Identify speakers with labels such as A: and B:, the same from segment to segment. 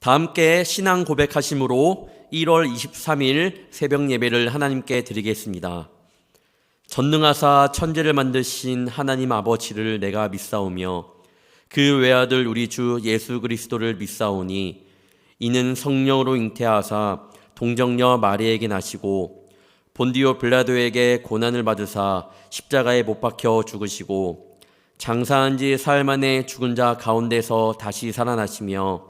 A: 다 함께 신앙 고백하심으로 1월 23일 새벽 예배를 하나님께 드리겠습니다. 전능하사 천지를 만드신 하나님 아버지를 내가 믿사오며 그 외아들 우리 주 예수 그리스도를 믿사오니 이는 성령으로 잉태하사 동정녀 마리에게 나시고 본디오 빌라도에게 고난을 받으사 십자가에 못 박혀 죽으시고 장사한 지 사흘 만에 죽은 자 가운데서 다시 살아나시며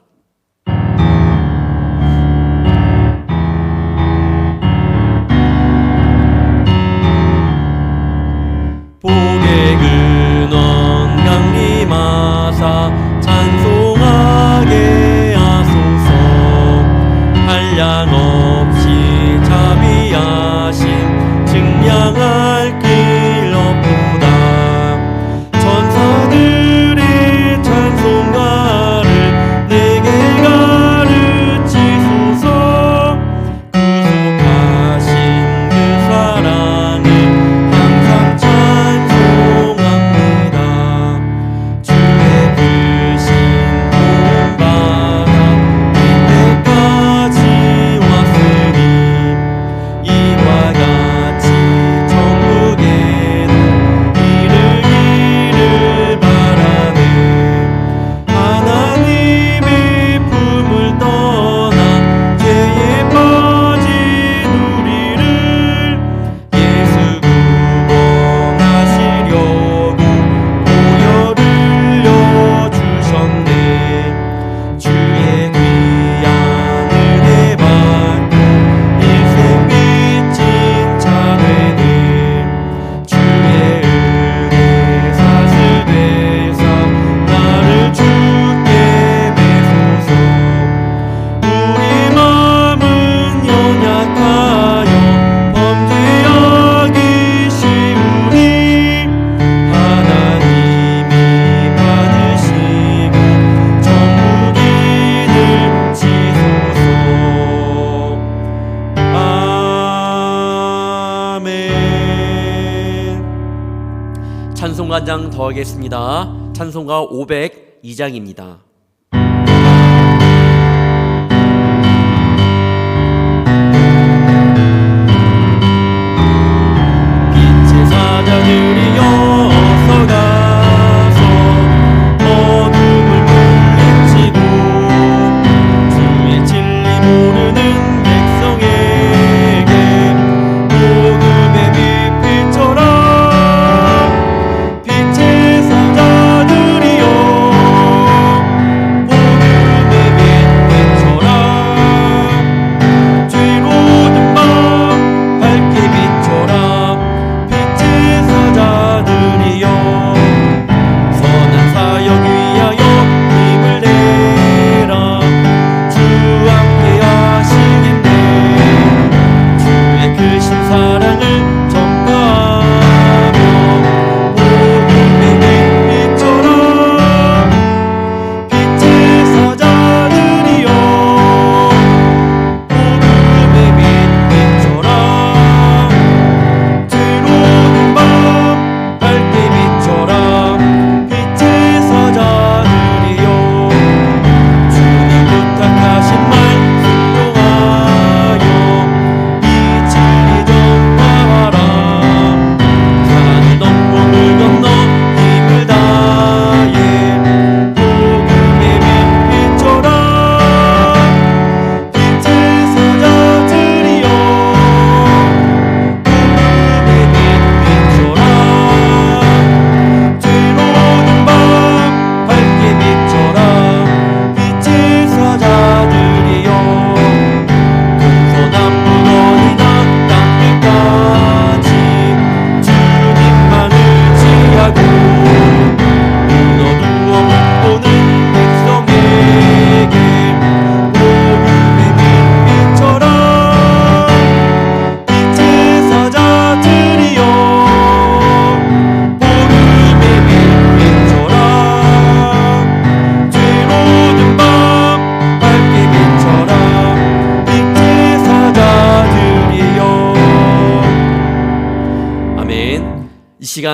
A: 한장더 하겠습니다. 찬송가 502장입니다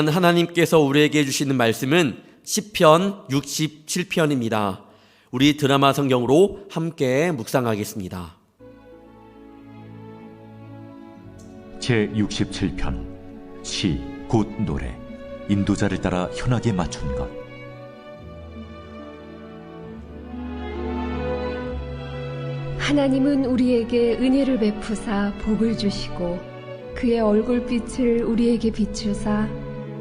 A: 시간 하나님께서 우리에게 주시는 말씀은 시편 67편입니다. 우리 드라마 성경으로 함께 묵상하겠습니다.
B: 제 67편 시 곧 노래 인도자를 따라 현악에 맞춘 것
C: 하나님은 우리에게 은혜를 베푸사 복을 주시고 그의 얼굴빛을 우리에게 비추사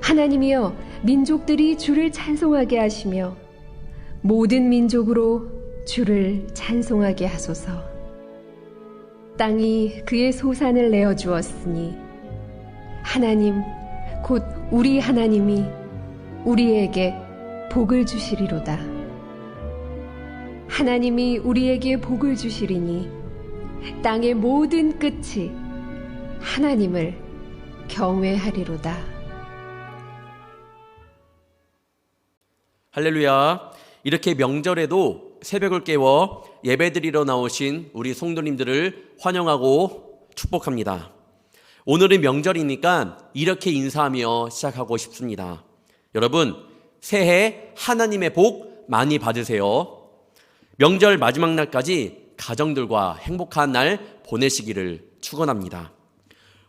C: 하나님이여 민족들이 주를 찬송하게 하시며 모든 민족으로 주를 찬송하게 하소서. 땅이 그의 소산을 내어 주었으니 하나님 곧 우리 하나님이 우리에게 복을 주시리로다. 하나님이 우리에게 복을 주시리니 땅의 모든 끝이 하나님을 경외하리로다.
A: 할렐루야. 이렇게 명절에도 새벽을 깨워 예배드리러 나오신 우리 성도님들을 환영하고 축복합니다. 오늘은 명절이니까 이렇게 인사하며 시작하고 싶습니다. 여러분, 새해 하나님의 복 많이 받으세요. 명절 마지막 날까지 가정들과 행복한 날 보내시기를 축원합니다.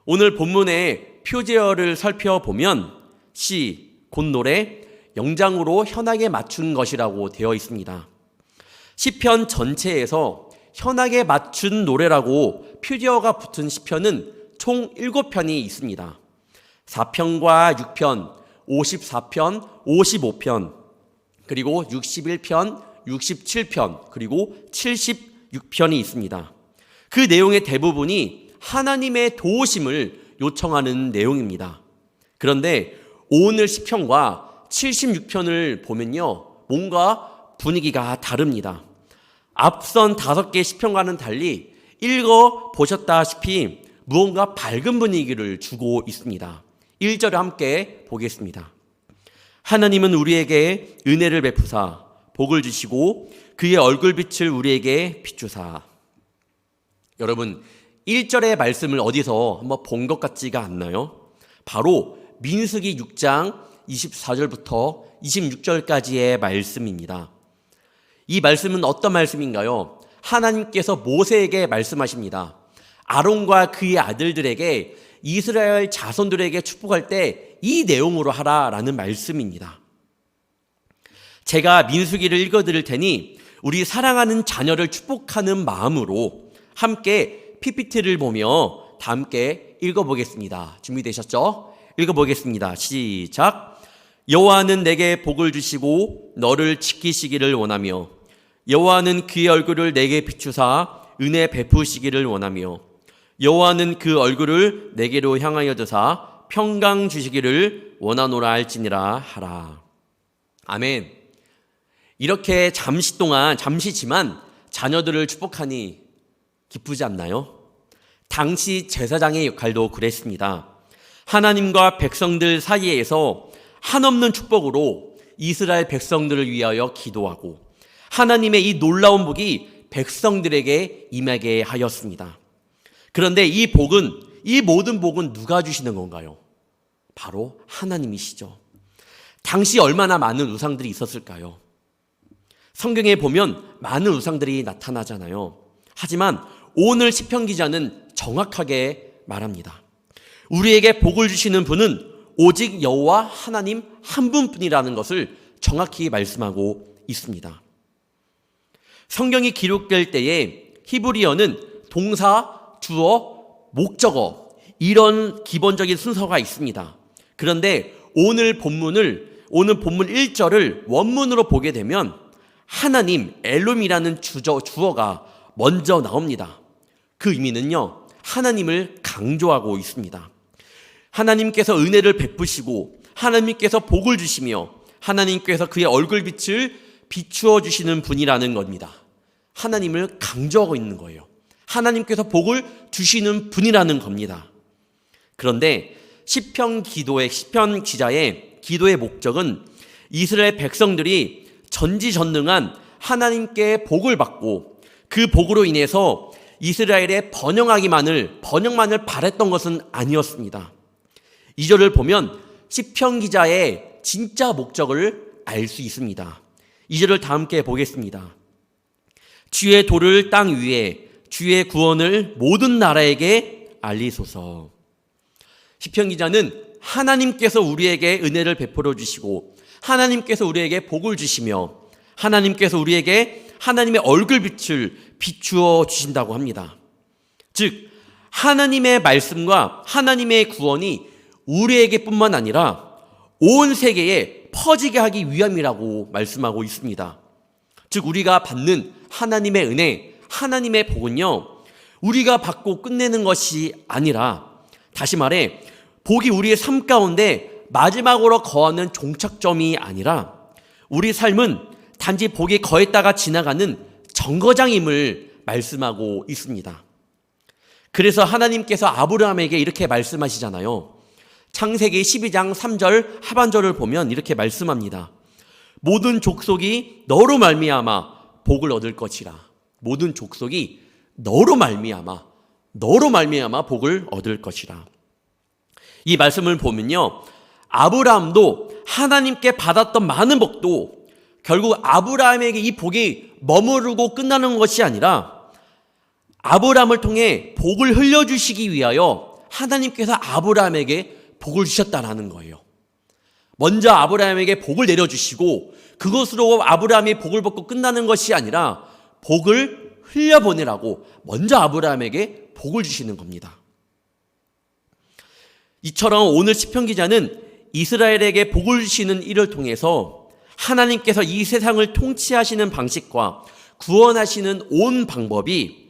A: 오늘 본문의 표제어를 살펴보면 시, 곧 노래, 영장으로 현악에 맞춘 것이라고 되어 있습니다. 시편 전체에서 현악에 맞춘 노래라고 표제어가 붙은 시편은 총 7편이 있습니다. 4편과 6편, 54편, 55편, 그리고 61편, 67편, 그리고 76편이 있습니다. 그 내용의 대부분이 하나님의 도우심을 요청하는 내용입니다. 그런데 오늘 시편과 76편을 보면요. 뭔가 분위기가 다릅니다. 앞선 다섯 개 시편과는 달리 읽어 보셨다시피 무언가 밝은 분위기를 주고 있습니다. 1절을 함께 보겠습니다. 하나님은 우리에게 은혜를 베푸사 복을 주시고 그의 얼굴빛을 우리에게 비추사. 여러분, 1절의 말씀을 어디서 한번 본 것 같지가 않나요? 바로 민수기 6장 24절부터 26절까지의 말씀입니다. 이 말씀은 어떤 말씀인가요? 하나님께서 모세에게 말씀하십니다. 아론과 그의 아들들에게 이스라엘 자손들에게 축복할 때 이 내용으로 하라라는 말씀입니다. 제가 민수기를 읽어 드릴 테니 우리 사랑하는 자녀를 축복하는 마음으로 함께 PPT를 보며 다 함께 읽어 보겠습니다. 준비되셨죠? 읽어 보겠습니다. 시작. 여호와는 내게 복을 주시고 너를 지키시기를 원하며 여호와는 그의 얼굴을 내게 비추사 은혜 베푸시기를 원하며 여호와는 그 얼굴을 내게로 향하여 드사 평강 주시기를 원하노라 할지니라 하라. 아멘. 이렇게 잠시 동안 잠시지만 자녀들을 축복하니 기쁘지 않나요? 당시 제사장의 역할도 그랬습니다. 하나님과 백성들 사이에서 한없는 축복으로 이스라엘 백성들을 위하여 기도하고 하나님의 이 놀라운 복이 백성들에게 임하게 하였습니다. 그런데 이 복은 이 모든 복은 누가 주시는 건가요? 바로 하나님이시죠. 당시 얼마나 많은 우상들이 있었을까요? 성경에 보면 많은 우상들이 나타나잖아요. 하지만 오늘 시편 기자는 정확하게 말합니다. 우리에게 복을 주시는 분은 오직 여호와 하나님 한 분뿐이라는 것을 정확히 말씀하고 있습니다. 성경이 기록될 때에 히브리어는 동사, 주어, 목적어 이런 기본적인 순서가 있습니다. 그런데 오늘 본문을 오늘 본문 1절을 원문으로 보게 되면 하나님 엘롬이라는 주저 주어가 먼저 나옵니다. 그 의미는요. 하나님을 강조하고 있습니다. 하나님께서 은혜를 베푸시고 하나님께서 복을 주시며 하나님께서 그의 얼굴빛을 비추어 주시는 분이라는 겁니다. 하나님을 강조하고 있는 거예요. 하나님께서 복을 주시는 분이라는 겁니다. 그런데 시편 기도의 시편 기자의 기도의 목적은 이스라엘 백성들이 전지전능한 하나님께 복을 받고 그 복으로 인해서 이스라엘의 번영하기만을 번영만을 바랬던 것은 아니었습니다. 이절을 보면 시편 기자의 진짜 목적을 알 수 있습니다. 이절을 다 함께 보겠습니다. 주의 도를 땅 위에 주의 구원을 모든 나라에게 알리소서. 시편 기자는 하나님께서 우리에게 은혜를 베풀어 주시고 하나님께서 우리에게 복을 주시며 하나님께서 우리에게 하나님의 얼굴빛을 비추어 주신다고 합니다. 즉 하나님의 말씀과 하나님의 구원이 우리에게뿐만 아니라 온 세계에 퍼지게 하기 위함이라고 말씀하고 있습니다. 즉 우리가 받는 하나님의 은혜, 하나님의 복은요. 우리가 받고 끝내는 것이 아니라 다시 말해 복이 우리의 삶 가운데 마지막으로 거하는 종착점이 아니라 우리 삶은 단지 복이 거했다가 지나가는 정거장임을 말씀하고 있습니다. 그래서 하나님께서 아브라함에게 이렇게 말씀하시잖아요. 창세기 12장 3절 하반절을 보면 이렇게 말씀합니다. 모든 족속이 너로 말미암아 복을 얻을 것이라. 모든 족속이 너로 말미암아 너로 말미암아 복을 얻을 것이라. 이 말씀을 보면요. 아브라함도 하나님께 받았던 많은 복도 결국 아브라함에게 이 복이 머무르고 끝나는 것이 아니라 아브라함을 통해 복을 흘려주시기 위하여 하나님께서 아브라함에게 복을 주셨다라는 거예요. 먼저 아브라함에게 복을 내려주시고 그것으로 아브라함이 복을 받고 끝나는 것이 아니라 복을 흘려보내라고 먼저 아브라함에게 복을 주시는 겁니다. 이처럼 오늘 시편 기자는 이스라엘에게 복을 주시는 일을 통해서 하나님께서 이 세상을 통치하시는 방식과 구원하시는 온 방법이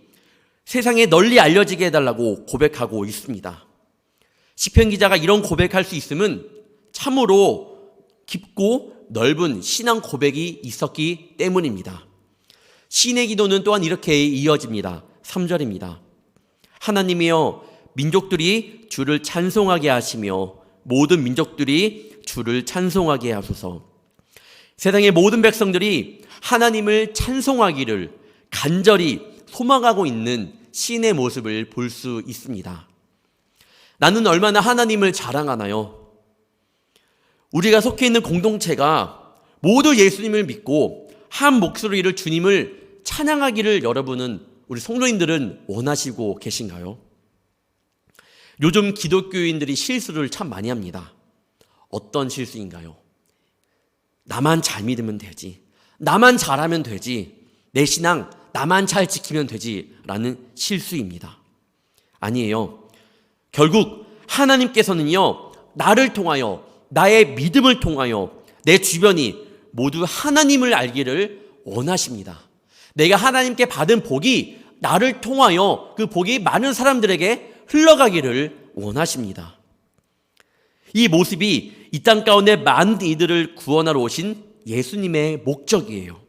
A: 세상에 널리 알려지게 해달라고 고백하고 있습니다. 시편 기자가 이런 고백할 수 있음은 참으로 깊고 넓은 신앙 고백이 있었기 때문입니다. 신의 기도는 또한 이렇게 이어집니다. 3절입니다. 하나님이여 민족들이 주를 찬송하게 하시며 모든 민족들이 주를 찬송하게 하소서. 세상의 모든 백성들이 하나님을 찬송하기를 간절히 소망하고 있는 신의 모습을 볼 수 있습니다. 나는 얼마나 하나님을 자랑하나요? 우리가 속해 있는 공동체가 모두 예수님을 믿고 한 목소리를 주님을 찬양하기를 여러분은 우리 성도님들은 원하시고 계신가요? 요즘 기독교인들이 실수를 참 많이 합니다. 어떤 실수인가요? 나만 잘 믿으면 되지. 나만 잘하면 되지. 내 신앙 나만 잘 지키면 되지. 라는 실수입니다. 아니에요. 결국 하나님께서는요, 나를 통하여, 나의 믿음을 통하여 내 주변이 모두 하나님을 알기를 원하십니다. 내가 하나님께 받은 복이 나를 통하여 그 복이 많은 사람들에게 흘러가기를 원하십니다. 이 모습이 이 땅 가운데 많은 이들을 구원하러 오신 예수님의 목적이에요.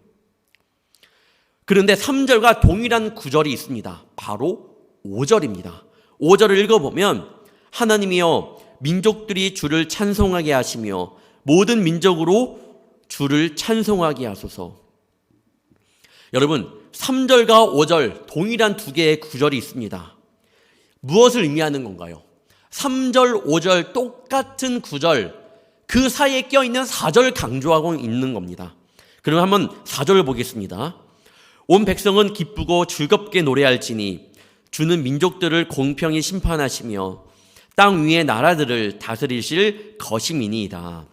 A: 그런데 3절과 동일한 구절이 있습니다. 바로 5절입니다. 5절을 읽어보면 하나님이여 민족들이 주를 찬송하게 하시며 모든 민족으로 주를 찬송하게 하소서. 여러분, 3절과 5절 동일한 두 개의 구절이 있습니다. 무엇을 의미하는 건가요? 3절, 5절 똑같은 구절, 그 사이에 껴있는 4절 강조하고 있는 겁니다. 그럼 한번 4절을 보겠습니다. 온 백성은 기쁘고 즐겁게 노래할지니 주는 민족들을 공평히 심판하시며 땅 위의 나라들을 다스리실 것임이니이다.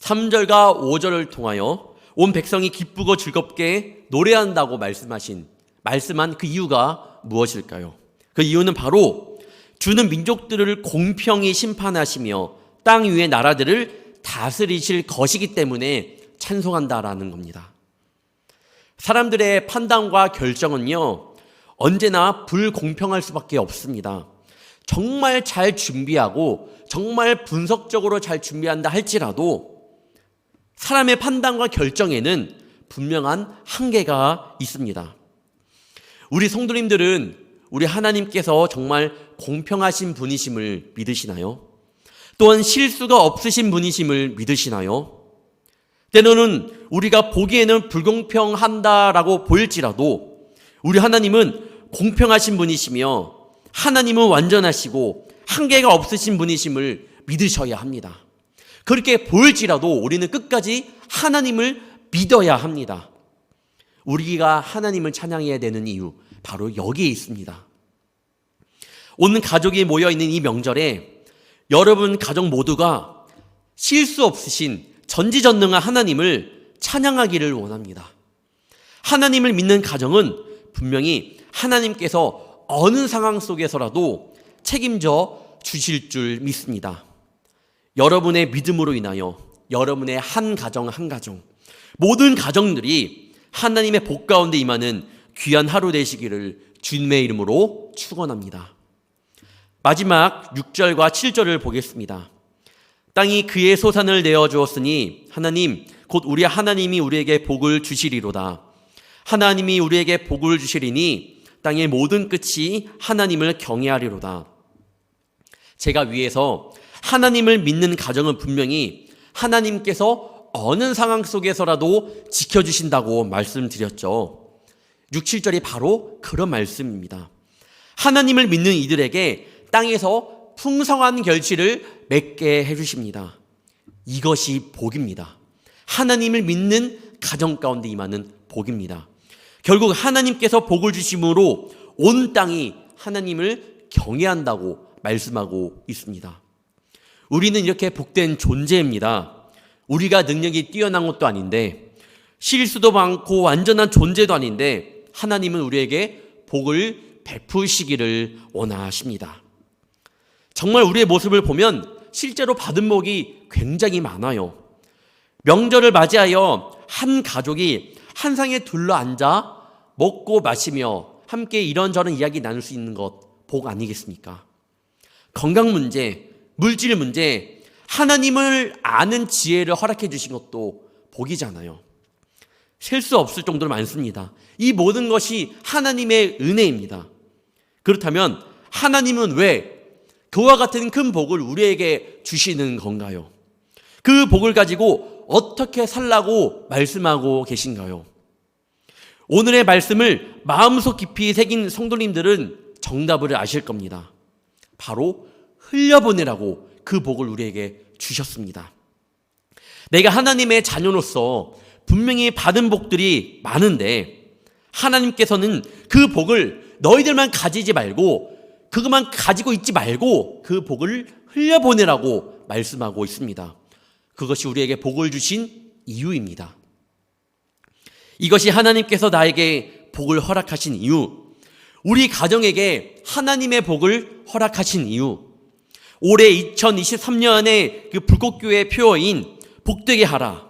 A: 3절과 5절을 통하여 온 백성이 기쁘고 즐겁게 노래한다고 말씀하신 말씀한 그 이유가 무엇일까요? 그 이유는 바로 주는 민족들을 공평히 심판하시며 땅 위의 나라들을 다스리실 것이기 때문에 찬송한다라는 겁니다. 사람들의 판단과 결정은요, 언제나 불공평할 수밖에 없습니다. 정말 잘 준비하고 정말 분석적으로 잘 준비한다 할지라도 사람의 판단과 결정에는 분명한 한계가 있습니다. 우리 성도님들은 우리 하나님께서 정말 공평하신 분이심을 믿으시나요? 또한 실수가 없으신 분이심을 믿으시나요? 때로는 우리가 보기에는 불공평한다라고 보일지라도 우리 하나님은 공평하신 분이시며 하나님은 완전하시고 한계가 없으신 분이심을 믿으셔야 합니다. 그렇게 보일지라도 우리는 끝까지 하나님을 믿어야 합니다. 우리가 하나님을 찬양해야 되는 이유 바로 여기에 있습니다. 오늘 가족이 모여 있는 이 명절에 여러분 가족 모두가 실수 없으신 전지전능한 하나님을 찬양하기를 원합니다. 하나님을 믿는 가정은 분명히 하나님께서 어느 상황 속에서라도 책임져 주실 줄 믿습니다. 여러분의 믿음으로 인하여 여러분의 한 가정 한 가정 모든 가정들이 하나님의 복 가운데 임하는 귀한 하루 되시기를 주님의 이름으로 축원합니다. 마지막 6절과 7절을 보겠습니다. 땅이 그의 소산을 내어 주었으니 하나님 곧 우리 하나님이 우리에게 복을 주시리로다. 하나님이 우리에게 복을 주시리니 땅의 모든 끝이 하나님을 경외하리로다. 제가 위에서 하나님을 믿는 가정은 분명히 하나님께서 어느 상황 속에서라도 지켜주신다고 말씀드렸죠. 6, 7절이 바로 그런 말씀입니다. 하나님을 믿는 이들에게 땅에서 풍성한 결실을 맺게 해주십니다. 이것이 복입니다. 하나님을 믿는 가정 가운데 임하는 복입니다. 결국 하나님께서 복을 주심으로 온 땅이 하나님을 경외한다고 말씀하고 있습니다. 우리는 이렇게 복된 존재입니다. 우리가 능력이 뛰어난 것도 아닌데 실수도 많고 완전한 존재도 아닌데 하나님은 우리에게 복을 베푸시기를 원하십니다. 정말 우리의 모습을 보면 실제로 받은 복이 굉장히 많아요. 명절을 맞이하여 한 가족이 한 상에 둘러 앉아 먹고 마시며 함께 이런저런 이야기 나눌 수 있는 것 복 아니겠습니까? 건강 문제, 물질 문제, 하나님을 아는 지혜를 허락해 주신 것도 복이잖아요. 셀 수 없을 정도로 많습니다. 이 모든 것이 하나님의 은혜입니다. 그렇다면 하나님은 왜 그와 같은 큰 복을 우리에게 주시는 건가요? 그 복을 가지고 어떻게 살라고 말씀하고 계신가요? 오늘의 말씀을 마음속 깊이 새긴 성도님들은 정답을 아실 겁니다. 바로 흘려보내라고 그 복을 우리에게 주셨습니다. 내가 하나님의 자녀로서 분명히 받은 복들이 많은데 하나님께서는 그 복을 너희들만 가지지 말고 그것만 가지고 있지 말고 그 복을 흘려보내라고 말씀하고 있습니다. 그것이 우리에게 복을 주신 이유입니다. 이것이 하나님께서 나에게 복을 허락하신 이유, 우리 가정에게 하나님의 복을 허락하신 이유, 올해 2023년의 그 불꽃교회 표어인 복되게 하라.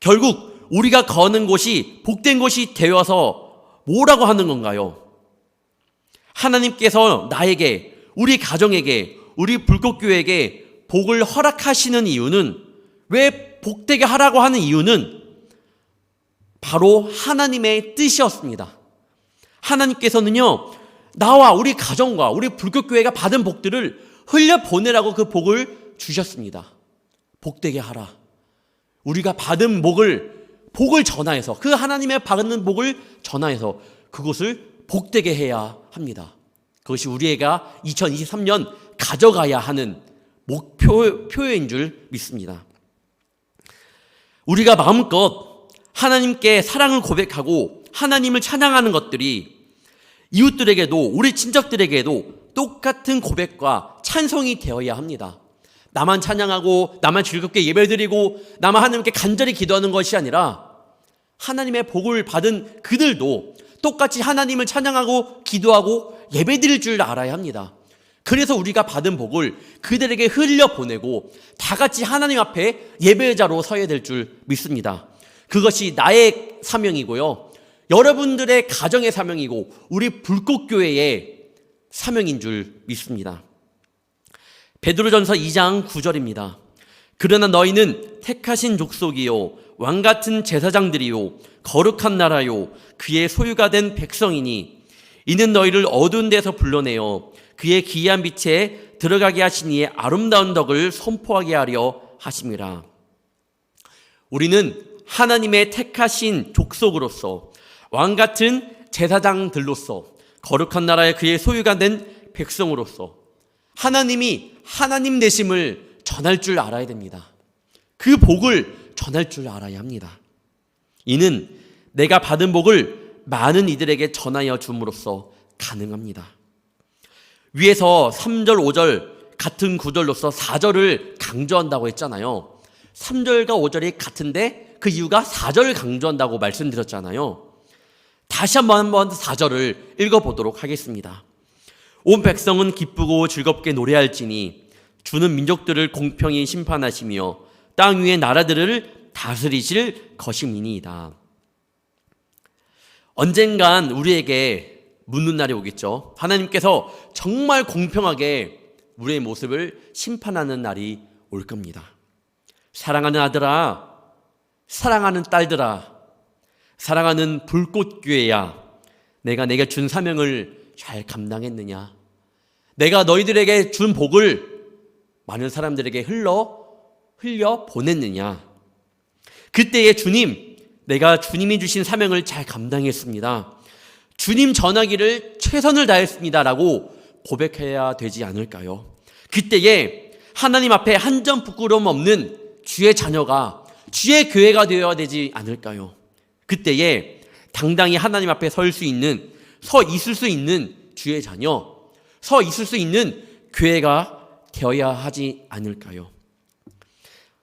A: 결국 우리가 거는 곳이 복된 곳이 되어서 뭐라고 하는 건가요? 하나님께서 나에게, 우리 가정에게, 우리 불꽃교회에게 복을 허락하시는 이유는 왜 복되게 하라고 하는 이유는 바로 하나님의 뜻이었습니다. 하나님께서는요, 나와 우리 가정과 우리 불교교회가 받은 복들을 흘려보내라고 그 복을 주셨습니다. 복되게 하라. 우리가 받은 복을, 복을 전하여서, 그 하나님의 받는 복을 전하여서 그것을 복되게 해야 합니다. 그것이 우리가 2023년 가져가야 하는 목표, 표인 줄 믿습니다. 우리가 마음껏 하나님께 사랑을 고백하고 하나님을 찬양하는 것들이 이웃들에게도 우리 친척들에게도 똑같은 고백과 찬송이 되어야 합니다. 나만 찬양하고 나만 즐겁게 예배드리고 나만 하나님께 간절히 기도하는 것이 아니라 하나님의 복을 받은 그들도 똑같이 하나님을 찬양하고 기도하고 예배드릴 줄 알아야 합니다. 그래서 우리가 받은 복을 그들에게 흘려 보내고 다 같이 하나님 앞에 예배자로 서야 될 줄 믿습니다. 그것이 나의 사명이고요. 여러분들의 가정의 사명이고 우리 불꽃교회의 사명인 줄 믿습니다. 베드로전서 2장 9절입니다. 그러나 너희는 택하신 족속이요 왕 같은 제사장들이요 거룩한 나라요 그의 소유가 된 백성이니 이는 너희를 어두운 데서 불러내어 그의 기이한 빛에 들어가게 이의 아름다운 덕을 선포하게 하려 하심이라. 우리는 하나님의 택하신 족속으로서 왕 같은 제사장들로서 거룩한 나라의 그의 소유가 된 백성으로서 하나님이 하나님 되심을 전할 줄 알아야 됩니다. 그 복을 전할 줄 알아야 합니다. 이는 내가 받은 복을 많은 이들에게 전하여 줌으로써 가능합니다. 위에서 3절, 5절 같은 구절로서 4절을 강조한다고 했잖아요. 3절과 5절이 같은데 그 이유가 4절을 강조한다고 말씀드렸잖아요. 다시 한번 한번 4절을 읽어보도록 하겠습니다. 온 백성은 기쁘고 즐겁게 노래할지니 주는 민족들을 공평히 심판하시며 땅 위의 나라들을 다스리실 것임이니이다. 언젠간 우리에게 묻는 날이 오겠죠. 하나님께서 정말 공평하게 우리의 모습을 심판하는 날이 올 겁니다. 사랑하는 아들아, 사랑하는 딸들아, 사랑하는 불꽃교회야, 내가 내게 준 사명을 잘 감당했느냐? 내가 너희들에게 준 복을 많은 사람들에게 흘러 흘려 보냈느냐? 그때에 주님, 내가 주님이 주신 사명을 잘 감당했습니다. 주님 전하기를 최선을 다했습니다라고 고백해야 되지 않을까요? 그때에 하나님 앞에 한 점 부끄러움 없는 주의 자녀가 주의 교회가 되어야 되지 않을까요? 그때에 당당히 하나님 앞에 설 수 있는 서 있을 수 있는 주의 자녀, 서 있을 수 있는 교회가 되어야 하지 않을까요?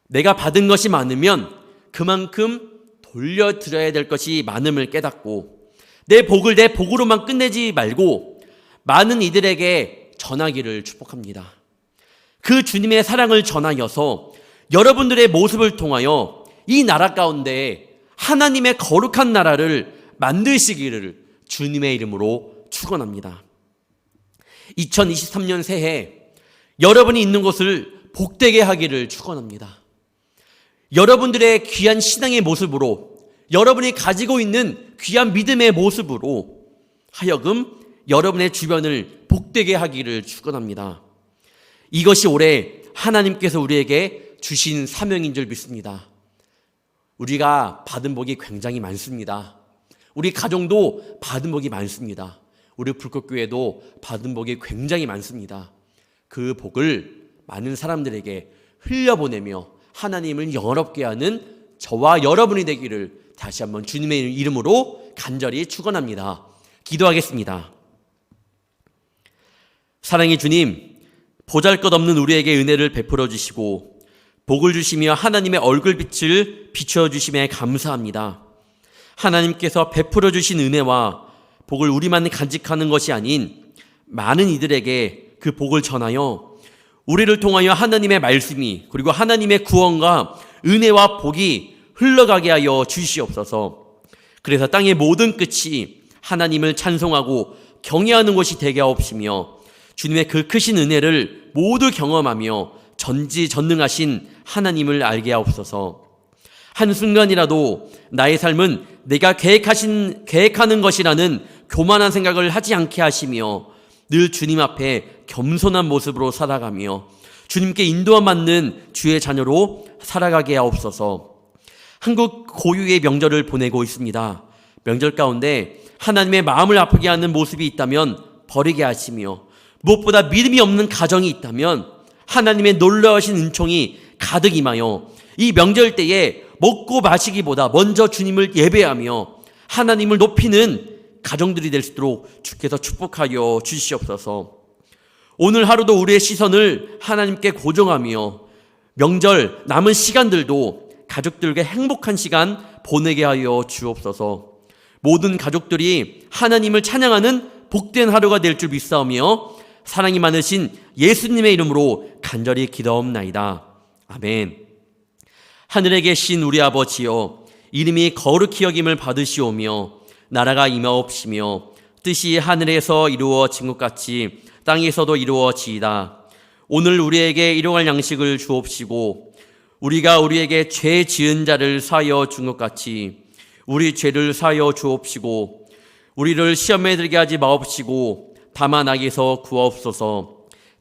A: 내가 받은 것이 많으면 그만큼 돌려드려야 될 것이 많음을 깨닫고 내 복을 내 복으로만 끝내지 말고 많은 이들에게 전하기를 축복합니다. 그 주님의 사랑을 전하여서 여러분들의 모습을 통하여 이 나라 가운데 하나님의 거룩한 나라를 만드시기를 주님의 이름으로 축원합니다. 2023년 새해 여러분이 있는 곳을 복되게 하기를 축원합니다. 여러분들의 귀한 신앙의 모습으로 여러분이 가지고 있는 귀한 믿음의 모습으로 하여금 여러분의 주변을 복되게 하기를 축원합니다. 이것이 올해 하나님께서 우리에게 주신 사명인 줄 믿습니다. 우리가 받은 복이 굉장히 많습니다. 우리 가정도 받은 복이 많습니다. 우리 불꽃교회도 받은 복이 굉장히 많습니다. 그 복을 많은 사람들에게 흘려보내며 하나님을 영원롭게 하는 저와 여러분이 되기를 다시 한번 주님의 이름으로 간절히 축원합니다. 기도하겠습니다. 사랑의 주님, 보잘것없는 우리에게 은혜를 베풀어 주시고 복을 주시며 하나님의 얼굴빛을 비추어 주심에 감사합니다. 하나님께서 베풀어 주신 은혜와 복을 우리만 간직하는 것이 아닌 많은 이들에게 그 복을 전하여 우리를 통하여 하나님의 말씀이 그리고 하나님의 구원과 은혜와 복이 흘러가게 하여 주시옵소서. 그래서 땅의 모든 끝이 하나님을 찬송하고 경외하는 것이 되게 하옵시며 주님의 그 크신 은혜를 모두 경험하며 전지전능하신 하나님을 알게 하옵소서. 한순간이라도 나의 삶은 내가 계획하신, 계획하는 것이라는 교만한 생각을 하지 않게 하시며 늘 주님 앞에 겸손한 모습으로 살아가며 주님께 인도함 받는 주의 자녀로 살아가게 하옵소서. 한국 고유의 명절을 보내고 있습니다. 명절 가운데 하나님의 마음을 아프게 하는 모습이 있다면 버리게 하시며 무엇보다 믿음이 없는 가정이 있다면 하나님의 놀라우신 은총이 가득 임하여 이 명절 때에 먹고 마시기보다 먼저 주님을 예배하며 하나님을 높이는 가정들이 될 수 있도록 주께서 축복하여 주시옵소서. 오늘 하루도 우리의 시선을 하나님께 고정하며 명절 남은 시간들도 가족들과 행복한 시간 보내게 하여 주옵소서. 모든 가족들이 하나님을 찬양하는 복된 하루가 될 줄 믿사오며 사랑이 많으신 예수님의 이름으로 간절히 기도옵나이다. 아멘. 하늘에 계신 우리 아버지여 이름이 거룩히 여김을 받으시오며 나라가 임하옵시며 뜻이 하늘에서 이루어진 것 같이 땅에서도 이루어지이다. 오늘 우리에게 일용할 양식을 주옵시고 우리가 우리에게 죄 지은 자를 사여 준 것 같이 우리 죄를 사여 주옵시고 우리를 시험에 들게 하지 마옵시고 다만 악에서 구하옵소서